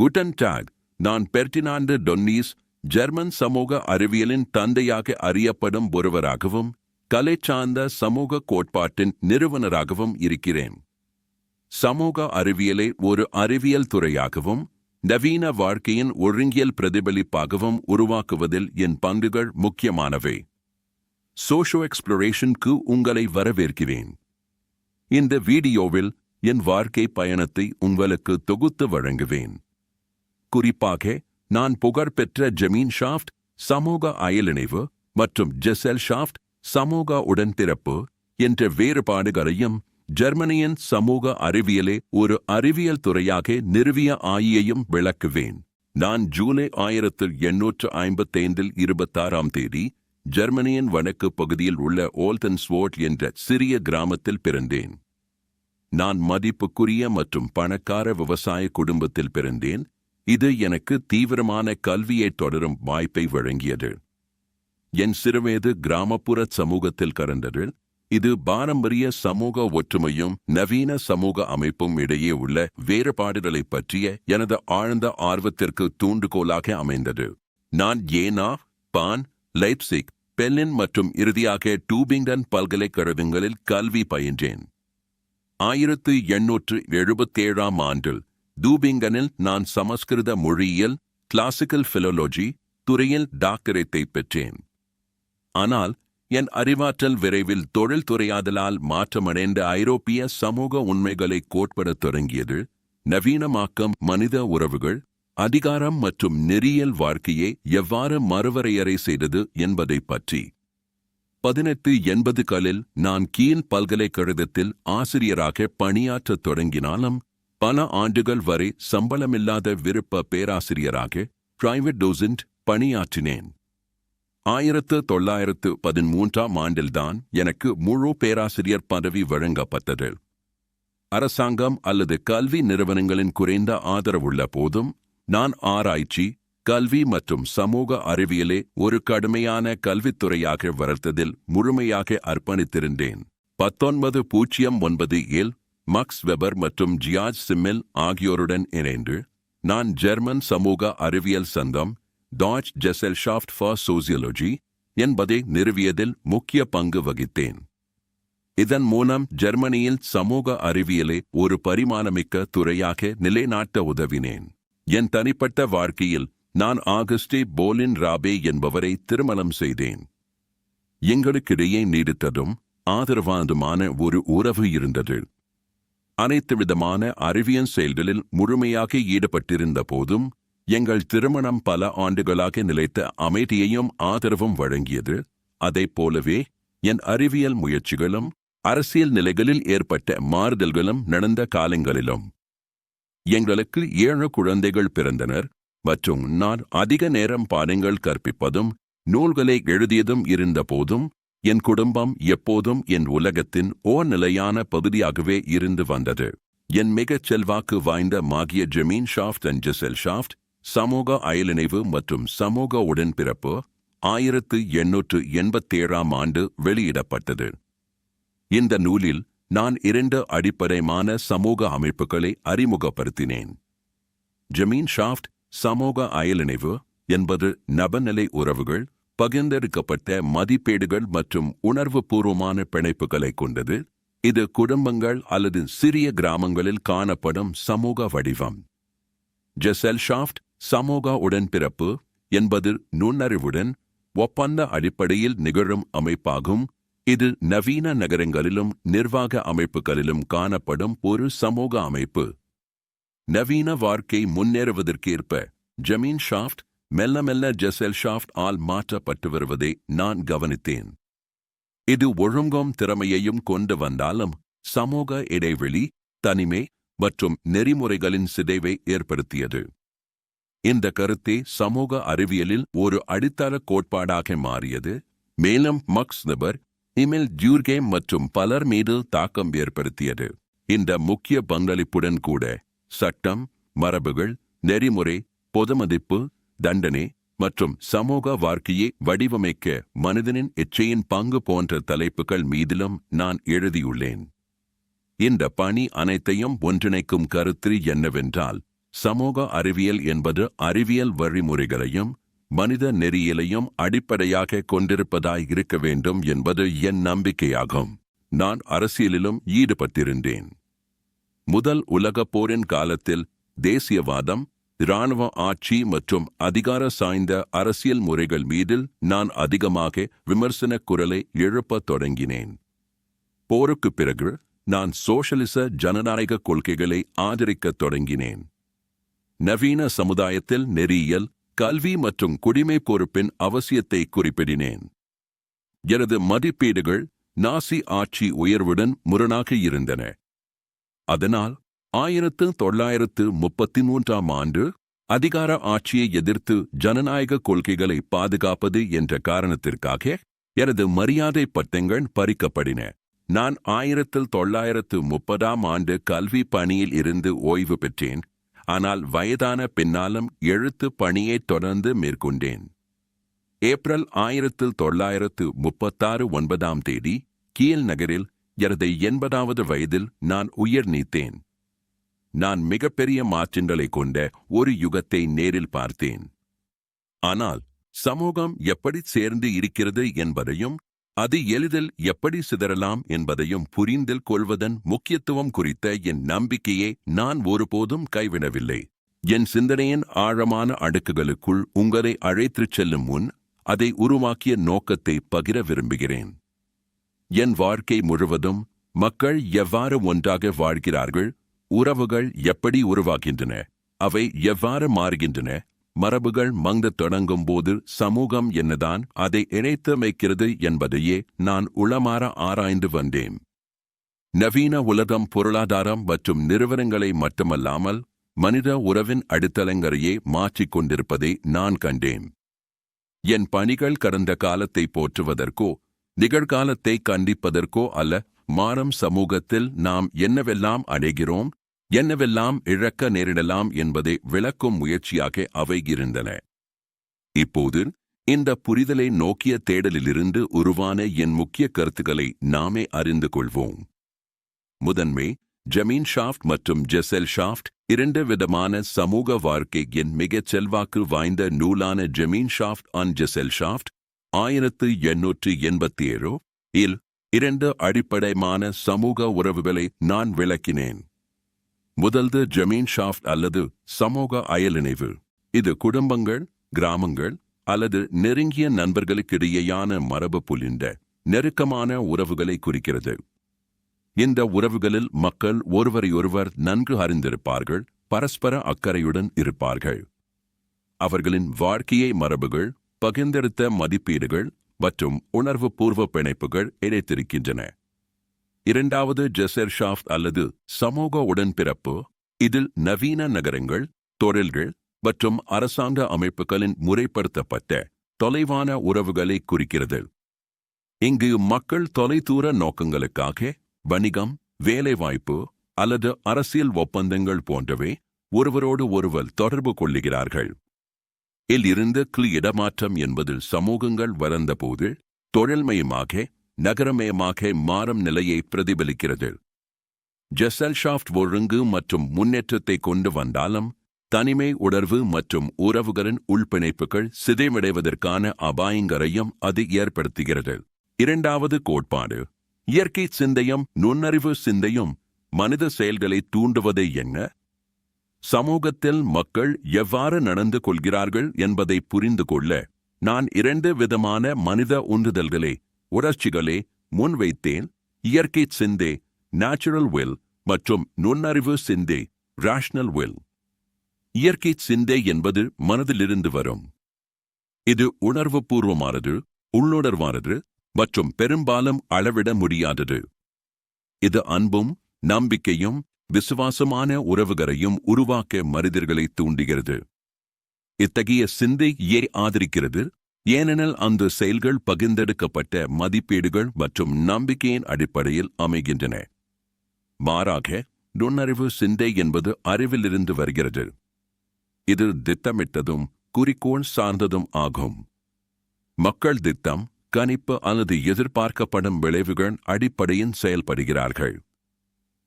குட்டன் டாக் நான் Ferdinand Tonnies German சமூக அறிவியலின் தந்தையாக அறியப்படும் ஒருவராகவும் கலை சார்ந்த சமூக கோட்பாட்டின் நிறுவனராகவும் இருக்கிறேன். சமூக அறிவியலை ஒரு அறிவியல் துறையாகவும் நவீன வாழ்க்கையின் ஒழுங்கியல் பிரதிபலிப்பாகவும் உருவாக்குவதில் என் பங்குகள் முக்கியமானவை. சோஷோ எக்ஸ்ப்ளோரேஷனுக்கு உங்களை வரவேற்கிறேன். இந்த வீடியோவில் என் வாழ்க்கை பயணத்தை உங்களுக்கு தொகுத்து வழங்குவேன். குறிப்பாக நான் புகழ்பெற்ற ஜமீன் ஷாஃப்ட் சமூக அயலிணைவு மற்றும் ஜெசல் ஷாஃப்ட் சமூக உடன்பிறப்பு என்ற வேறுபாடுகளையும் ஜெர்மனியின் சமூக அறிவியலே ஒரு அறிவியல் துறையாக நிறுவிய ஆயியையும் விளக்குவேன். நான் ஜூலை ஆயிரத்து எண்ணூற்று ஐம்பத்தைந்தில் இருபத்தாறாம் தேதி ஜெர்மனியின் வடக்கு பகுதியில் உள்ள ஓல்தன்ஸ்வோட் என்ற சிறிய கிராமத்தில் பிறந்தேன். நான் மதிப்புக்குரிய மற்றும் பணக்கார விவசாய குடும்பத்தில் பிறந்தேன். இது எனக்கு தீவிரமான கல்வியை தொடரும் வாய்ப்பை வழங்கியது. என் சிறுவயது கிராமப்புற சமூகத்தில் கறந்தது. இது பாரம்பரிய சமூக ஒற்றுமையும் நவீன சமூக அமைப்பும் இடையே உள்ள வேறுபாடுகளை பற்றிய எனது ஆழ்ந்த ஆர்வத்திற்கு தூண்டுகோலாக அமைந்தது. நான் ஏனா பான் லைப்சிக் பெல்லின் மற்றும் இறுதியாக டூபிங்டன் பல்கலைக்கழகங்களில் கல்வி பயின்றேன். ஆயிரத்து எண்ணூற்று எழுபத்தேழாம் ஆண்டில் தூபிங்கனில் நான் சமஸ்கிருத மொழியியல் கிளாசிக்கல் பிலோலஜி துறையில் டாக்டரேட்டை பெற்றேன். ஆனால் என் அறிவாற்றல் விரைவில் தொழில்துறையாதலால் மாற்றமடைந்த ஐரோப்பிய சமூக உண்மைகளை கோட்படத் தொடங்கியது நவீனமாக்கம் மனித உறவுகள் அதிகாரம் மற்றும் நெறியல் வாழ்க்கையை எவ்வாறு மறுவரையறை செய்தது என்பதைப் பற்றி. பதினெட்டு எண்பதுகளில் நான் கீழ் பல்கலைக்கழகத்தில் ஆசிரியராக பணியாற்றத் தொடங்கினாலும் பல ஆண்டுகள் வரை சம்பளமில்லாத விருப்ப பேராசிரியராக பிரைவேட் டோசன்ட் பணியாற்றினேன். ஆயிரத்து தொள்ளாயிரத்து பதிமூன்றாம் ஆண்டில்தான் எனக்கு முழு பேராசிரியர் பதவி வழங்கப்பட்டது. அரசாங்கம் அல்லது கல்வி நிறுவனங்களின் குறைந்த ஆதரவுள்ள போதும் நான் ஆராய்ச்சி கல்வி மற்றும் சமூக அறிவியலை ஒரு கடுமையான கல்வித்துறையாக வளர்த்ததில் முழுமையாக அர்ப்பணித்திருந்தேன். பத்தொன்பது பூஜ்ஜியம் ஒன்பது ஏழு மக்ஸ் வெபர் மற்றும் ஜியார்ஜ் சிம்மில் ஆகியோருடன் இணைந்து நான் ஜெர்மன் சமூக அறிவியல் சங்கம் டாச் ஜெசல்ஷாஃப்ட் ஃபார் சோசியலஜி என்பதை நிறுவியதில் முக்கிய பங்கு வகித்தேன். இதன் மூலம் ஜெர்மனியில் சமூக அறிவியலை ஒரு பரிமாணமிக்க துறையாக நிலைநாட்ட உதவினேன். என் தனிப்பட்ட வாழ்க்கையில் நான் ஆகஸ்டே போலின் ராபே என்பவரை திருமணம் செய்தேன். எங்களுக்கிடையே நீடித்ததும் ஆதரவாதுமான ஒரு உறவு இருந்தது. அனைத்து விதமான அறிவியல் செயல்களில் முழுமையாக ஈடுபட்டிருந்த போதும் எங்கள் திருமணம் பல ஆண்டுகளாக நிலைத்த அமைதியையும் ஆதரவும் வழங்கியது. அதைப் போலவே என் அறிவியல் முயற்சிகளும் அரசியல் நிலைகளில் ஏற்பட்ட மாறுதல்களும் நடந்த காலங்களிலும். எங்களுக்கு ஏழு குழந்தைகள் பிறந்தனர் மற்றும் நான் அதிக நேரம் பாடங்கள் கற்பிப்பதும் நூல்களை எழுதியதும் இருந்தபோதும் என் குடும்பம் எப்போதும் என் உலகத்தின் ஓ நிலையான பகுதியாகவே இருந்து வந்தது. என் மிகச் செல்வாக்கு வாய்ந்த மாகிய ஜமீன் ஷாஃப்ட் அண்ட் ஜெசல் ஷாஃப்ட் சமூக அயலிணைவு மற்றும் சமூக உடன்பிறப்பு ஆயிரத்து எண்ணூற்று எண்பத்தேழாம் ஆண்டு வெளியிடப்பட்டது. இந்த நூலில் நான் இரண்டு அடிப்படைமான சமூக அமைப்புகளை அறிமுகப்படுத்தினேன். ஜமீன் ஷாஃப்ட் சமூக அயலிணைவு என்பது நபநிலை உறவுகள் பகிர்ந்தெடுக்கப்பட்ட மதிப்பீடுகள் மற்றும் உணர்வுபூர்வமான பிணைப்புகளை கொண்டது. இது குடும்பங்கள் அல்லது சிறிய கிராமங்களில் காணப்படும் சமூக வடிவம். ஜெசல் ஷாஃப்ட் சமூக உடன்பிறப்பு என்பது நுண்ணறிவுடன் ஒப்பந்த அடிப்படையில் நிகழும் அமைப்பாகும். இது நவீன நகரங்களிலும் நிர்வாக அமைப்புகளிலும் காணப்படும் ஒரு சமூக அமைப்பு. நவீன வாழ்க்கை முன்னேறுவதற்கேற்ப ஜமீன் ஷாஃப்ட் மெல்ல மெல்ல ஜெசல் ஷாஃப்ட் ஆல் மாற்றப்பட்டு வருவதை நான் கவனித்தேன். இது ஒழுங்கும் திறமையையும் கொண்டு வந்தாலும் சமூக இடைவெளி தனிமை மற்றும் நெறிமுறைகளின் சிதைவை ஏற்படுத்தியது. இந்த கருத்தே சமூக அறிவியலில் ஒரு அடித்தள கோட்பாடாக மாறியது. மேலும் மக்ஸ் நபர் இமில் ஜூர்கேம் மற்றும் பலர் மீது தாக்கம் ஏற்படுத்தியது. இந்த முக்கிய பங்களிப்புடன் கூட சட்டம் மரபுகள் நெறிமுறை பொதுமதிப்பு தண்டனை மற்றும் சமூக வாழ்க்கையை வடிவமைக்க மனிதனின் இச்சையின் பங்கு போன்ற தலைப்புகள் மீதிலும் நான் எழுதியுள்ளேன். இந்த பணி அனைத்தையும் ஒன்றிணைக்கும் கருத்து என்னவென்றால் சமூக அறிவியல் என்பது அறிவியல் வழிமுறைகளையும் மனித நெறியலையும் அடிப்படையாக கொண்டிருப்பதாய் இருக்க வேண்டும் என்பது என் நம்பிக்கையாகும். நான் அரசியலிலும் ஈடுபட்டிருந்தேன். முதல் உலகப் போரின் காலத்தில் தேசியவாதம் இராணுவ ஆட்சி மற்றும் அதிகார சாய்ந்த அரசியல் முறைகள் மீதில் நான் அதிகமாக விமர்சனக் குரலை எழுப்பத் தொடங்கினேன். போருக்குப் பிறகு நான் சோஷலிச ஜனநாயக கொள்கைகளை ஆதரிக்கத் தொடங்கினேன். நவீன சமுதாயத்தில் நெறியியல் கல்வி மற்றும் குடிமை பொறுப்பின் அவசியத்தை குறிப்பிடினேன். எனது மதிப்பீடுகள் நாசி ஆட்சி உயர்வுடன் முரணாக இருந்தன. அதனால் ஆயிரத்து தொள்ளாயிரத்து முப்பத்தி மூன்றாம் ஆண்டு அதிகார ஆட்சியை எதிர்த்து ஜனநாயக கொள்கைகளை பாதுகாப்பது என்ற காரணத்திற்காக எனது மரியாதை பட்டங்கள் பறிக்கப்படின. நான் ஆயிரத்தில் தொள்ளாயிரத்து முப்பதாம் ஆண்டு கல்வி பணியில் இருந்து ஓய்வு பெற்றேன். ஆனால் வயதான பின்னாலும் எழுத்து பணியை தொடர்ந்து மேற்கொண்டேன். ஏப்ரல் ஆயிரத்து தொள்ளாயிரத்து முப்பத்தாறு ஒன்பதாம் தேதி கீழ் நகரில் எனது எண்பதாவது வயதில் நான் உயிர் நீத்தேன். நான் மிகப்பெரிய மாற்றங்களை கொண்ட ஒரு யுகத்தை நேரில் பார்த்தேன். ஆனால் சமூகம் எப்படி சேர்ந்து இருக்கிறது என்பதையும் அது எளிதில் எப்படி சிதறலாம் என்பதையும் புரிந்தில் கொள்வதன் முக்கியத்துவம் குறித்த என் நம்பிக்கையை நான் ஒருபோதும் கைவிடவில்லை. என் சிந்தனையின் ஆழமான அடுக்குகளுக்குள் உங்களை அழைத்துச் செல்லும் முன் அதை உருவாக்கிய நோக்கத்தை பகிர விரும்புகிறேன். என் வாழ்க்கை முழுவதும் மக்கள் எவ்வாறு ஒன்றாக வாழ்கிறார்கள் உறவுகள் எப்படி உருவாகின்றன? அவை எவ்வாறு மாறுகின்றன? மரபுகள் மங்கத் தொடங்கும் போது சமூகம் என்னதான் அதை இணைத்தமைக்கிறது என்பதையே நான் உளமாற ஆராய்ந்து வந்தேன். நவீன உலகம் பொருளாதாரம் மற்றும் நிறுவனங்களை மட்டுமல்லாமல் மனித உறவின் அடித்தளங்களையே மாற்றிக் கொண்டிருப்பதை நான் கண்டேன். என் பணிகள் கடந்த காலத்தை போற்றுவதற்கோ நிகழ்காலத்தை கண்டிப்பதற்கோ அல்ல மாறும் சமூகத்தில் நாம் என்னவெல்லாம் அடைகிறோம்? என்னவெல்லாம் இழக்க நேரிடலாம் என்பதை விளக்கும் முயற்சியாக அவை இருந்தன. இப்போது இந்த புரிதலை நோக்கிய தேடலிலிருந்து உருவான என் முக்கிய கருத்துக்களை நாமே அறிந்து கொள்வோம். முதன்மை ஜமீன் ஷாஃப்ட் மற்றும் ஜெசல் ஷாஃப்ட் இரண்டு விதமான சமூக வாழ்க்கை என் மிகச் செல்வாக்கு வாய்ந்த நூலான ஜமீன் ஷாஃப்ட் அண்ட் ஜெசல் ஷாஃப்ட் ஆயிரத்து எண்ணூற்று எண்பத்தி ஏழு இல் இரண்டு அடிப்படைமான சமூக உறவுகளை நான் விளக்கினேன். முதல்து ஜமீன் ஷாஃப்ட் அல்லது சமூக அயலிணைவு இது குடும்பங்கள் கிராமங்கள் அல்லது நெருங்கிய நண்பர்களுக்கிடையேயான மரபு புலிண்ட நெருக்கமான உறவுகளை குறிக்கிறது. இந்த உறவுகளில் மக்கள் ஒருவரையொருவர் நன்கு அறிந்திருப்பார்கள் பரஸ்பர அக்கறையுடன் இருப்பார்கள். அவர்களின் வாழ்க்கையை மரபுகள் பகிர்ந்தெடுத்த மதிப்பீடுகள் மற்றும் உணர்வு பூர்வ பிணைப்புகள் இணைத்திருக்கின்றன. இரண்டாவது ஜெசர்ஷாஃப்த் அல்லது சமூக உடன்பிறப்பு இதில் நவீன நகரங்கள் தொழில்கள் மற்றும் அரசாங்க அமைப்புகளின் முறைப்படுத்தப்பட்ட தொலைவான உறவுகளை குறிக்கிறது. இங்கு மக்கள் தொலைதூர நோக்கங்களுக்காக வணிகம் வேலைவாய்ப்பு அல்லது அரசியல் ஒப்பந்தங்கள் போன்றவை ஒருவரோடு ஒருவர் தொடர்பு கொள்ளுகிறார்கள். இல் கிளி இடமாற்றம் என்பதில் சமூகங்கள் வளர்ந்தபோது தொழில்மயமாக நகரமயமாக மாறும் நிலையை பிரதிபலிக்கிறது. ஜெசல்ஷாஃப்ட் ஒழுங்கு மற்றும் முன்னேற்றத்தை கொண்டு வந்தாலும் தனிமை உணர்வு மற்றும் உறவுகளின் உள்பிணைப்புகள் சிதைவடைவதற்கான அபாயங்களையும் அது ஏற்படுத்துகிறது. இரண்டாவது கோட்பாடு இயற்கை சிந்தையும் நுண்ணறிவு சிந்தையும் மனித செயல்களை தூண்டுவதை என்ன? சமூகத்தில் மக்கள் எவ்வாறு நடந்து கொள்கிறார்கள் என்பதை புரிந்து கொள்ள நான் இரண்டு விதமான மனித உந்துதல்களை உணர்ச்சிகளே முன்வைத்தேன். இயற்கை சிந்தே நேச்சுரல் வில் மற்றும் நுண்ணறிவு சிந்தே ரேஷனல் வில் இயற்கை சிந்தே என்பது மனதிலிருந்து வரும். இது உணர்வுபூர்வமானது உள்ளுணர்வானது மற்றும் பெரும்பாலும் அளவிட முடியாதது. இது அன்பும் நம்பிக்கையும் விசுவாசமான உறவுகளையும் உருவாக்க மனிதர்களை தூண்டுகிறது. இத்தகைய சிந்தை ஏ ஆதரிக்கிறது? ஏனெனில் அந்த செயல்கள் பகிர்ந்தெடுக்கப்பட்ட மதிப்பீடுகள் மற்றும் நம்பிக்கையின் அடிப்படையில் அமைகின்றன. மாறாக நுண்ணறிவு சிந்தை என்பது அறிவிலிருந்து வருகிறது. இது திட்டமிட்டதும் குறிக்கோள் சார்ந்ததும் ஆகும். மக்கள் திட்டம் கணிப்பு அல்லது எதிர்பார்க்கப்படும் விளைவுகள் அடிப்படையில் செயல்படுகிறார்கள்.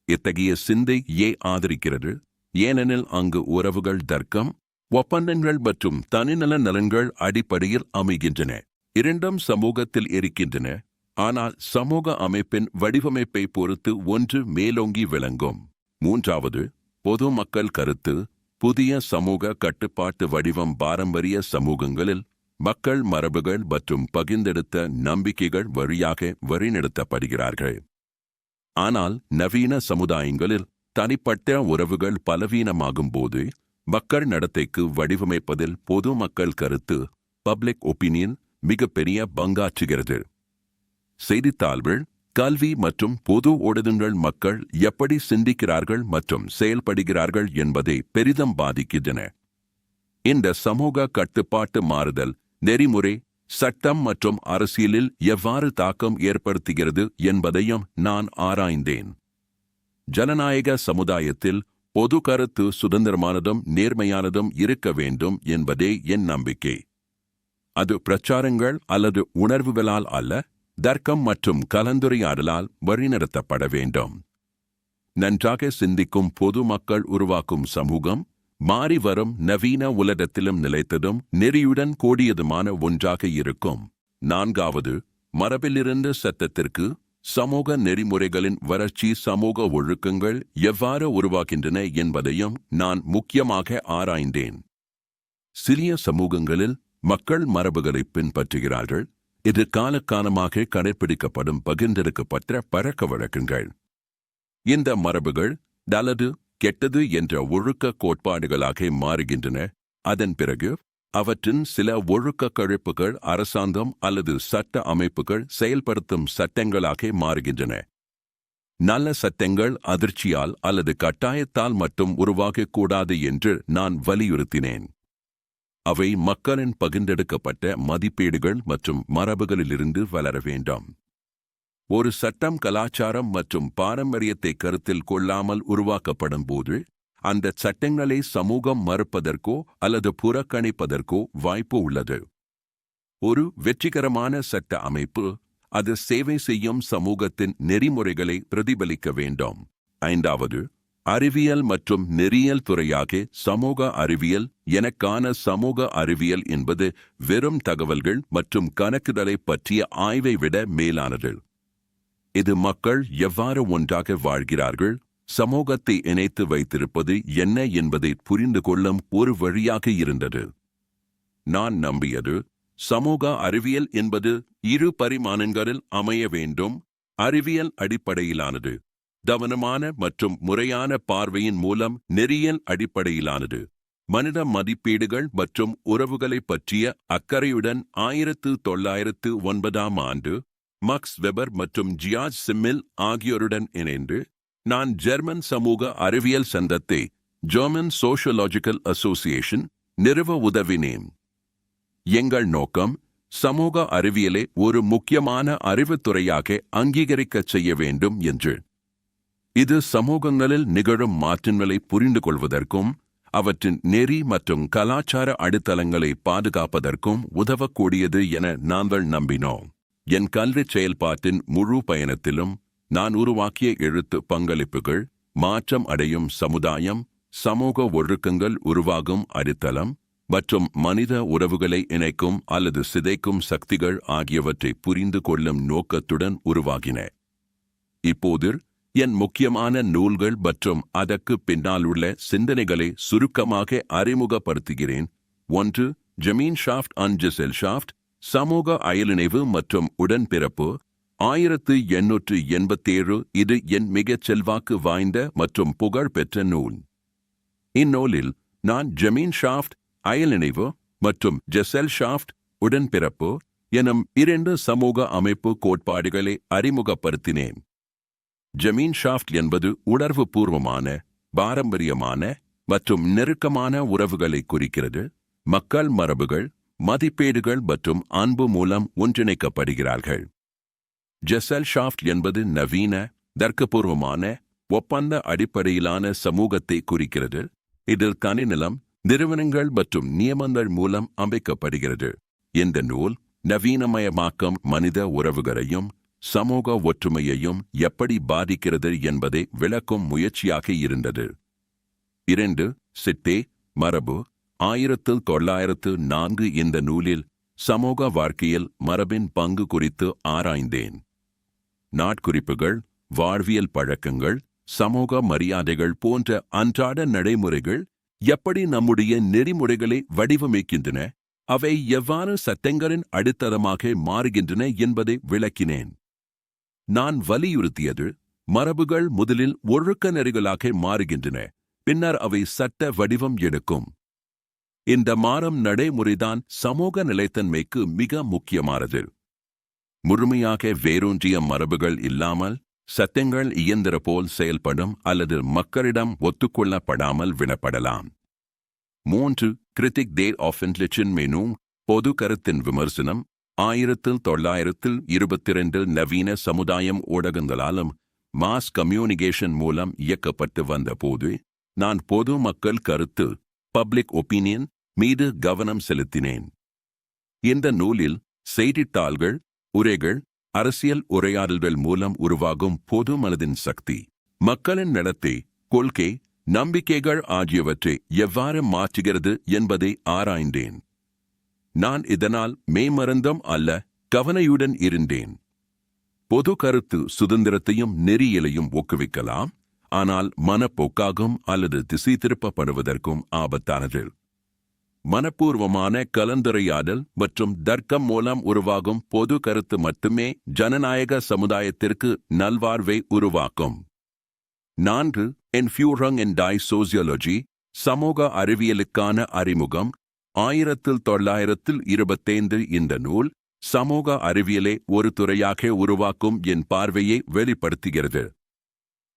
இத்தகைய சிந்தை ஏ ஆதரிக்கிறது? ஏனெனில் அங்கு உறவுகள் தர்க்கம் ஒப்பந்தங்கள் மற்றும் தனிநல நலன்கள் அடிப்படையில் அமைகின்றன. இரண்டும் சமூகத்தில் இருக்கின்றன. ஆனால் சமூக அமைப்பின் வடிவமைப்பை பொறுத்து ஒன்று மேலோங்கி விளங்கும். மூன்றாவது பொதுமக்கள் கருத்து புதிய சமூக கட்டுப்பாட்டு வடிவம் பாரம்பரிய சமூகங்களில் மக்கள் மரபுகள் மற்றும் பகிர்ந்தெடுத்த நம்பிக்கைகள் வழியாக வழிநடத்தப்படுகிறார்கள். ஆனால் நவீன சமுதாயங்களில் தனிப்பட்ட உறவுகள் பலவீனமாகும் போது மக்கள் நடத்தைக்கு வடிவமைப்பதில் பொதுமக்கள் கருத்து பப்ளிக் ஒப்பீனியன் மிகப்பெரிய பங்காற்றுகிறது. செய்தித்தாள்கள் கல்வி மற்றும் பொது ஊடகங்கள் மக்கள் எப்படி சிந்திக்கிறார்கள் மற்றும் செயல்படுகிறார்கள் என்பதை பெரிதும் பாதிக்கின்றன. இந்த சமூக கட்டுப்பாட்டு மாறுதல் நெறிமுறை சட்டம் மற்றும் அரசியலில் எவ்வாறு தாக்கம் ஏற்படுத்துகிறது என்பதையும் நான் ஆராய்ந்தேன். ஜனநாயக சமுதாயத்தில் பொது கருத்து சுதந்திரமானதும் நேர்மையானதும் இருக்க வேண்டும் என்பதே என் நம்பிக்கை. அது பிரச்சாரங்கள் அல்லது உணர்வுகளால் அல்ல தர்க்கம் மற்றும் கலந்துரையாடலால் வழிநடத்தப்பட வேண்டும். நன்றாக சிந்திக்கும் பொதுமக்கள் உருவாக்கும் சமூகம் மாறி வரும் நவீன உலகத்திலும் நிலைத்ததும் நெறியுடன் கூடியதுமான ஒன்றாக இருக்கும். நான்காவது மரபிலிருந்து சத்தத்திற்கு சமூக நெறிமுறைகளின் வறட்சி சமூக ஒழுக்கங்கள் எவ்வாறு உருவாகின்றன என்பதையும் நான் முக்கியமாக ஆராய்ந்தேன். சிறிய சமூகங்களில் மக்கள் மரபுகளை பின்பற்றுகிறார்கள். இது காலக்காலமாக கடைபிடிக்கப்படும் பகிர்ந்தெடுக்கப்பட்ட பழக்க வழக்கங்கள். இந்த மரபுகள் நல்லது கெட்டது என்ற ஒழுக்க கோட்பாடுகளாக மாறுகின்றன. அதன் பிறகு அவற்றின் சில ஒழுக்க கழிப்புகள் அரசாங்கம் அல்லது சட்ட அமைப்புகள் செயல்படுத்தும் சட்டங்களாக மாறுகின்றன. நல்ல சட்டங்கள் அதிர்ச்சியால் அல்லது கட்டாயத்தால் மட்டும் உருவாகக்கூடாது என்று நான் வலியுறுத்தினேன். அவை மக்களின் பகிர்ந்தெடுக்கப்பட்ட மதிப்பீடுகள் மற்றும் மரபுகளிலிருந்து வளர வேண்டும். ஒரு சட்டம் கலாச்சாரம் மற்றும் பாரம்பரியத்தை கருத்தில் கொள்ளாமல் உருவாக்கப்படும் போது அந்த சட்டங்களை சமூகம் மறுப்பதற்கோ அல்லது புறக்கணிப்பதற்கோ வாய்ப்பு உள்ளது. ஒரு வெற்றிகரமான சட்ட அமைப்பு அது சேவை செய்யும் சமூகத்தின் நெறிமுறைகளை பிரதிபலிக்க வேண்டும். ஐந்தாவது அறிவியல் மற்றும் நெறியல் துறையாக சமூக அறிவியல் எனக்கான சமூக அறிவியல் என்பது வெறும் தகவல்கள் மற்றும் கணக்குதலை பற்றிய ஆய்வை விட மேலானது. இது மக்கள் எவ்வாறு ஒன்றாக வாழ்கிறார்கள் சமூகத்தை இணைத்து வைத்திருப்பது என்ன என்பதை புரிந்து கொள்ளும் ஒரு வழியாக இருந்தது. நான் நம்பியது சமூக அறிவியல் என்பது இரு பரிமாணங்களில் அமைய வேண்டும் அறிவியல் அடிப்படையிலானது கவனமான மற்றும் முறையான பார்வையின் மூலம் நெறியல் அடிப்படையிலானது மனித மதிப்பீடுகள் மற்றும் உறவுகளைப் பற்றிய அக்கறையுடன் ஆயிரத்து தொள்ளாயிரத்து ஒன்பதாம் ஆண்டு மக்ஸ் வெபர் மற்றும் ஜியார்ஜ் சிம்மில் ஆகியோருடன் இணைந்து நான் ஜெர்மன் சமூக அறிவியல் சங்கத்தை ஜெர்மன் சோஷியலாஜிக்கல் அசோசியேஷன் நிறுவ உதவினேன். எங்கள் நோக்கம் சமூக அறிவியலை ஒரு முக்கியமான அறிவுத்துறையாக அங்கீகரிக்கச் செய்ய வேண்டும் என்று. இது சமூகங்களில் நிகழும் மாற்றங்களை புரிந்து கொள்வதற்கும் அவற்றின் நெறி மற்றும் கலாச்சார அடித்தளங்களை பாதுகாப்பதற்கும் உதவக்கூடியது என நாங்கள் நம்பினோம். என் கல்விச் செயல்பாட்டின் முழு பயணத்திலும் நான் உருவாக்கிய எழுத்து பங்களிப்புகள் மாற்றம் அடையும் சமுதாயம் சமூக ஒழுக்கங்கள் உருவாகும் அடித்தளம் மற்றும் மனித உறவுகளை இணைக்கும் அல்லது சிதைக்கும் சக்திகள் ஆகியவற்றை புரிந்து கொள்ளும் நோக்கத்துடன் உருவாகின. இப்போது என் முக்கியமான நூல்கள் மற்றும் அதற்கு பின்னால் உள்ள சிந்தனைகளை சுருக்கமாக அறிமுகப்படுத்துகிறேன். ஒன்று ஜமீன் ஷாஃப்ட் அன்ஜெசெல் ஷாஃப்ட் சமூக அயலிணைவு மற்றும் உடன்பிறப்பு. ஆயிரத்து எண்ணூற்று எண்பத்தேழு இது என் மிகச் செல்வாக்கு வாய்ந்த மற்றும் புகழ் பெற்ற நூல். இந்நூலில் நான் ஜமீன் ஷாஃப்ட் அயலிணைவு மற்றும் ஜெசல் ஷாஃப்ட் உடன்பிறப்பு எனும் இரண்டு சமூக அமைப்பு கோட்பாடுகளை அறிமுகப்படுத்தினேன். ஜமீன் ஷாஃப்ட் என்பது உணர்வு பூர்வமான பாரம்பரியமான மற்றும் நெருக்கமான உறவுகளை குறிக்கிறது. மக்கள் மரபுகள் மதிப்பீடுகள் மற்றும் அன்பு மூலம் ஒன்றிணைக்கப்படுகிறார்கள். ஜெசல் ஷாஃப்ட் என்பது நவீன தர்க்கபூர்வமான ஒப்பந்த அடிப்படையிலான சமூகத்தை குறிக்கிறது. இதில் தனிநிலம் நிறுவனங்கள் மற்றும் நியமங்கள் மூலம் அமைக்கப்படுகிறது. இந்த நூல் நவீனமயமாக்கம் மனித உறவுகளையும் சமூக ஒற்றுமையையும் எப்படி பாதிக்கிறது என்பதை விளக்கும் முயற்சியாக இருந்தது. இரண்டு சிட்டே மரபு. ஆயிரத்து தொள்ளாயிரத்து நான்கு இந்த நூலில் சமூக வாழ்க்கையில் மரபின் பங்கு குறித்து ஆராய்ந்தேன். நாட்குறிப்புகள் வாழ்வியல் பழக்கங்கள் சமூக மரியாதைகள் போன்ற அன்றாட நடைமுறைகள் எப்படி நம்முடைய நெறிமுறைகளை வடிவமைக்கின்றன அவை எவ்வாறு சட்டங்களின் அடித்தளமாக மாறுகின்றன என்பதை விளக்கினேன். நான் வலியுறுத்தியது மரபுகள் முதலில் ஒழுக்க நெறிகளாக மாறுகின்றன பின்னர் அவை சட்ட வடிவம் எடுக்கும். இந்த மாறம் நடைமுறைதான் சமூக நிலைத்தன்மைக்கு மிக முக்கியமானது. முழுமையாக வேரூன்றிய மரபுகள் இல்லாமல் சத்தியங்கள் இயந்திர போல் செயல்படும் அல்லது மக்களிடம் ஒத்துக்கொள்ளப்படாமல் விடப்படலாம். மூன்று critique the of intellection menu பொது கருத்தின் விமர்சனம். ஆயிரத்தில் தொள்ளாயிரத்தில் இருபத்தி ரெண்டில் நவீன சமுதாயம் ஊடகங்களாலும் மாஸ் கம்யூனிகேஷன் மூலம் இயக்கப்பட்டு வந்தபோது நான் பொது மக்கள் கருத்து பப்ளிக் ஒப்பீனியன் மீது கவனம் செலுத்தினேன். இந்த நூலில் செய்தித்தாள்கள் உரைகள் அரசியல் உரையாடல்கள் மூலம் உருவாகும் பொது மனதின் சக்தி. மக்களின் நடத்தை கொள்கை நம்பிக்கைகள் ஆகியவற்றை எவ்வாறு மாற்றுகிறது என்பதை ஆராய்ந்தேன். நான் இதனால் மேமருந்தம் அல்ல கவனையுடன் இருந்தேன். பொது கருத்து சுதந்திரத்தையும் நெறியலையும் ஊக்குவிக்கலாம் ஆனால் மனப்போக்காகும் அல்லது திசை திருப்பப்படுவதற்கும் ஆபத்தானது. மனப்பூர்வமான கலந்துரையாடல் மற்றும் தர்க்கம் மூலம் உருவாகும் பொது கருத்து மட்டுமே ஜனநாயக சமுதாயத்திற்கு நல்வாழ்வை உருவாக்கும். நான்கு என்ஃபியூரங் அண்ட் டை சோசியாலஜி சமூக அறிவியலுக்கான அறிமுகம் ஆயிரத்தில் தொள்ளாயிரத்தில் இருபத்தைந்து இந்த நூல் சமூக அறிவியலை ஒரு துறையாக உருவாக்கும் என் பார்வையை வெளிப்படுத்துகிறது.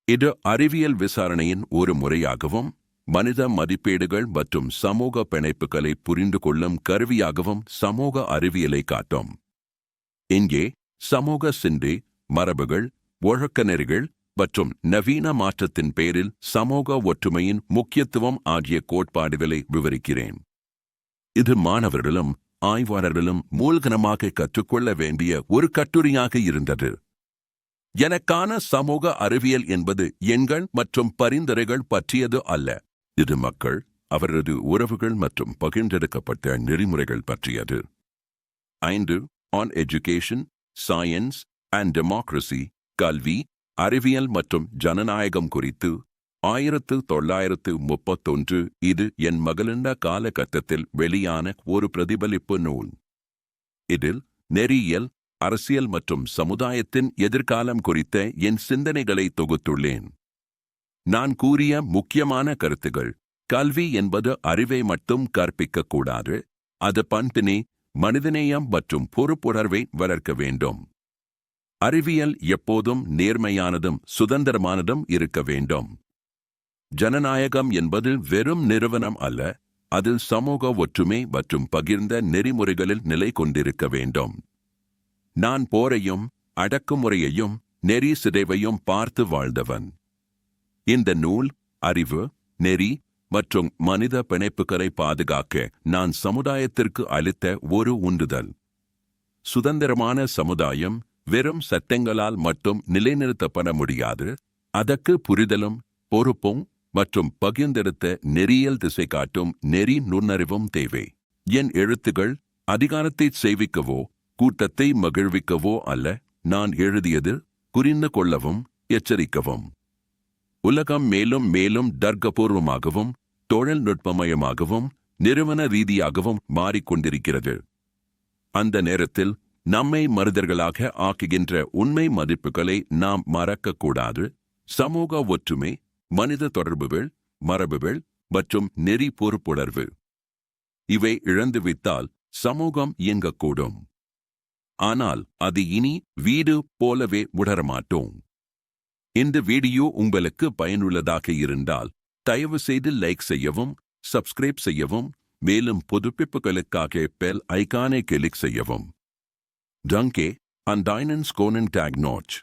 இது அறிவியல் விசாரணையின் ஒரு முறையாகவும் மனித மதிப்பீடுகள் மற்றும் சமூக பிணைப்புகளை புரிந்து கொள்ளும் கருவியாகவும் சமூக அறிவியலை காட்டும். இங்கே சமூக சிந்தி மரபுகள் ஒழுக்கநெறிகள் மற்றும் நவீன மாற்றத்தின் பேரில் சமூக ஒற்றுமையின் முக்கியத்துவம் ஆகிய கோட்பாடுகளை விவரிக்கிறேன். இது மாணவர்களும் ஆய்வாளர்களும் மூலகனமாக கற்றுக்கொள்ள வேண்டிய ஒரு கட்டுரையாக இருந்தது. எனக்கான சமூக அறிவியல் என்பது எண்கள் மற்றும் பரிந்துரைகள் பற்றியது அல்ல. இது மக்கள் அவரது உறவுகள் மற்றும் பகிர்ந்தெடுக்கப்பட்ட நெறிமுறைகள் பற்றியது. ஐந்து on education science and democracy கல்வி அறிவியல் மற்றும் ஜனநாயகம் குறித்து ஆயிரத்து தொள்ளாயிரத்து முப்பத்தொன்று இது என் மகளிண்ட காலகட்டத்தில் வெளியான ஒரு பிரதிபலிப்பு நூல். இதில் நெறியியல் அரசியல் மற்றும் சமுதாயத்தின் எதிர்காலம் குறித்த என் சிந்தனைகளை தொகுத்துள்ளேன். நான் கூறிய முக்கியமான கருத்துகள். கல்வி என்பது அறிவை மட்டும் கற்பிக்கக்கூடாது. அது பண்பினை மனிதநேயம் மற்றும் பொறுப்புணர்வை வளர்க்க வேண்டும். அறிவியல் எப்போதும் நேர்மையானதும் சுதந்திரமானதும் இருக்க வேண்டும். ஜனநாயகம் என்பது வெறும் நிறுவனம் அல்ல அதில் சமூக ஒற்றுமை மற்றும் பகிர்ந்த நெறிமுறைகளில் நிலை கொண்டிருக்க வேண்டும். நான் போரையும் அடக்குமுறையையும் நெறி சிதைவையும் பார்த்து வாழ்ந்தவன். இந்த நூல் அறிவு நெறி மற்றும் மனித பிணைப்புகளை பாதுகாக்க நான் சமுதாயத்திற்கு அளித்த ஒரு உந்துதல். சுதந்திரமான சமுதாயம் வெறும் சட்டங்களால் மட்டும் நிலைநிறுத்தப்பட முடியாது. அதற்கு புரிதலும் பொறுப்பும் மற்றும் பகிர்ந்தெடுத்த நெறியல் திசை காட்டும் நெறி நுண்ணறிவும் தேவை. என் எழுத்துகள் அதிகாரத்தை செய்விக்கவோ கூட்டத்தை மகிழ்விக்கவோ அல்ல நான் எழுதியது புரிந்து கொள்ளவும் எச்சரிக்கவும். உலகம் மேலும் மேலும் தர்க்கபூர்வமாகவும் தொழில்நுட்பமயமாகவும் நிறுவன ரீதியாகவும் மாறிக்கொண்டிருக்கிறது அந்த நேரத்தில் நம்மை மருதர்களாக ஆக்குகின்ற உண்மை மதிப்புகளை நாம் மறக்கக்கூடாது சமூக ஒற்றுமை மனித தொடர்புகள் மரபுகள் மற்றும் நெறி பொறுப்புணர்வு. இவை இழந்துவிட்டால் சமூகம் இயங்கக்கூடும். ஆனால் அது இனி வீடு போலவே உணரமாட்டோம். இந்த வீடியோ உங்களுக்கு பயனுள்ளதாக இருந்தால் தயவு செய்து லைக் செய்யவும் சப்ஸ்கிரைப் செய்யவும் மேலும் புதுப்பிப்புகளுக்காக பெல் ஐக்கானை கிளிக் செய்யவும். டங்கே அண்ட் டைனன்ஸ் கோனன் டேக் நோச்